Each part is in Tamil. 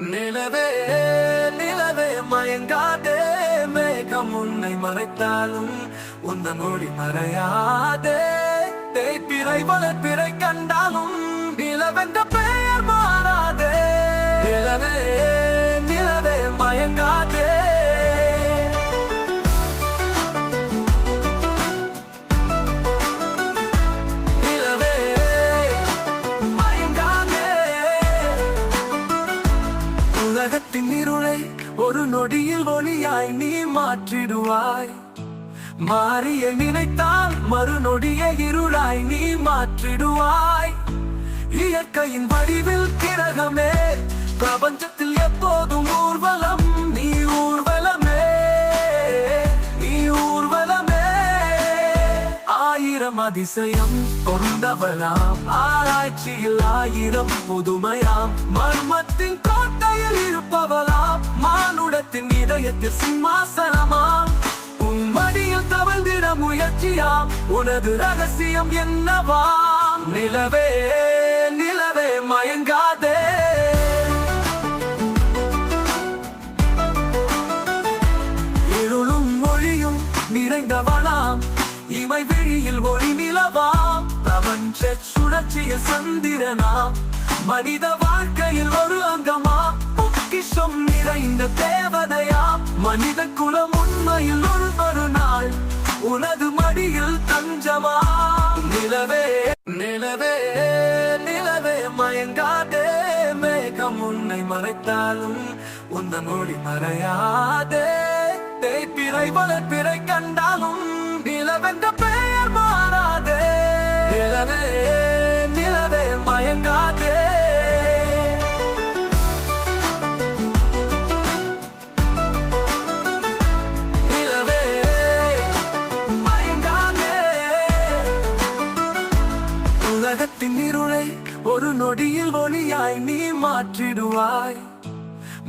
நிலவே நிலவே மயங்காதே மேகம் உன்னை மறைத்தாலும் உந்த மொழி மறையாதே. தேய்பிறை வளர்ப்பிறை கண்டாலும் நிலவென்ற பெயர் மாறாதே. நிலவே நிலவே மயங்காதே உலகத்தின் இருளை ஒரு நொடியில் ஒளியாய் நீ மாற்றிடுவாய். மாறிய நினைத்தால் மறுநொடிய இருளாய் நீ மாற்றிடுவாய். இயற்கையின் வடிவில் கிரகமே பிரபஞ்சத்தில் எப்போதும் ஊர்வலம். அதிசயம் கொண்டவளாம். ஆராய்ச்சியில் ஆயிரம் புதுமையாம். மர்மத்தின் கோட்டையில் இருப்பவளாம். மானுடத்தின் இதயத்தில் சிம்மாசனமாம். உன்மடியில் தவழ்ந்திட முயற்சியாம். உனது ரகசியம் என்னவாம்? நிலவே ஒளி பிரபஞ்ச சுழற்சிய சந்திரனாம் மனித வாழ்க்கையில் ஒரு அங்கமா? பொக்கிஷம் நிறைந்த தேவதையா? மனித குலம் உண்மையில் ஒரு ஒரு நாள். உனது மடியில் தஞ்சமா? நிலவே நிலவே நிலவே மயங்காதே. மேகம் உன்னை மறைத்தாலும் உந்த மொழி மறையாதே. தேய்பிறை வளர்ப்பிறை கண்டாலும் நிலவென்ற ஒரு நொடியில் ஒளியாய் நீ மாற்றிடுவாய்.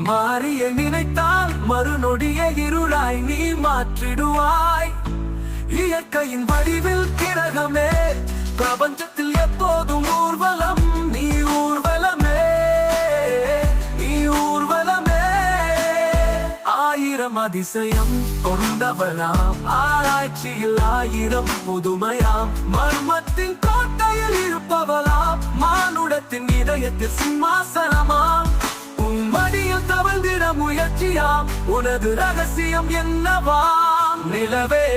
மாறிய நினைத்தால் மறுநொடிய இருளாய் நீ மாற்றிடுவாய். இயற்கையின் வடிவில் கிரகமே பிரபஞ்சத்தில் எப்போதும் ஊர்வலம் நீ ஊர்வலமே நீ ஊர்வலமே. ஆயிரம் அதிசயம் கொண்டவளாம் ஆராய்ச்சியில் ஆயிரம் புதுமையாம் மர்மத்தின் கோட்டையில் இருப்பவளாம் மானுடத்தின் இதயத்தில் சிம்மாசனமா உன் மடியில் தவழ்ந்திட முயற்சியா? உனது ரகசியம் என்னவா? நிலவே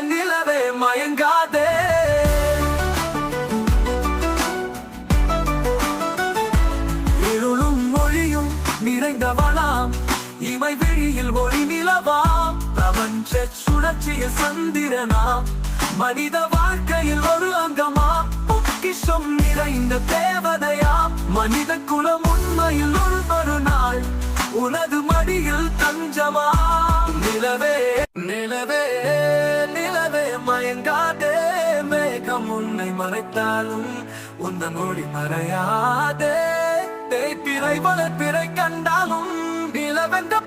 நிலவே மயங்காதே. இருளும் மொழியும் நிறைந்தவளாம். இமை விழியில் ஒளி நிலவாம். பிரபஞ்ச சுழற்சிய சந்திரனா. மனித வாழ்க்கையில் ஒரு அங்கமா? பொக்கிஷம் நிறைந்த தே தேவதையாம் மனித குலம் உண்மையில் ஒரு நாள். உனது மடியில் தஞ்சமா? நிலவே நிலவே நிலவே மயங்காதே. மேகம் உன்னை மறைத்தாலும் உந்த மொழி மறையாதே. தேய்பிறை வளர்ப்பிறை கண்டாலும் நிலவென்ற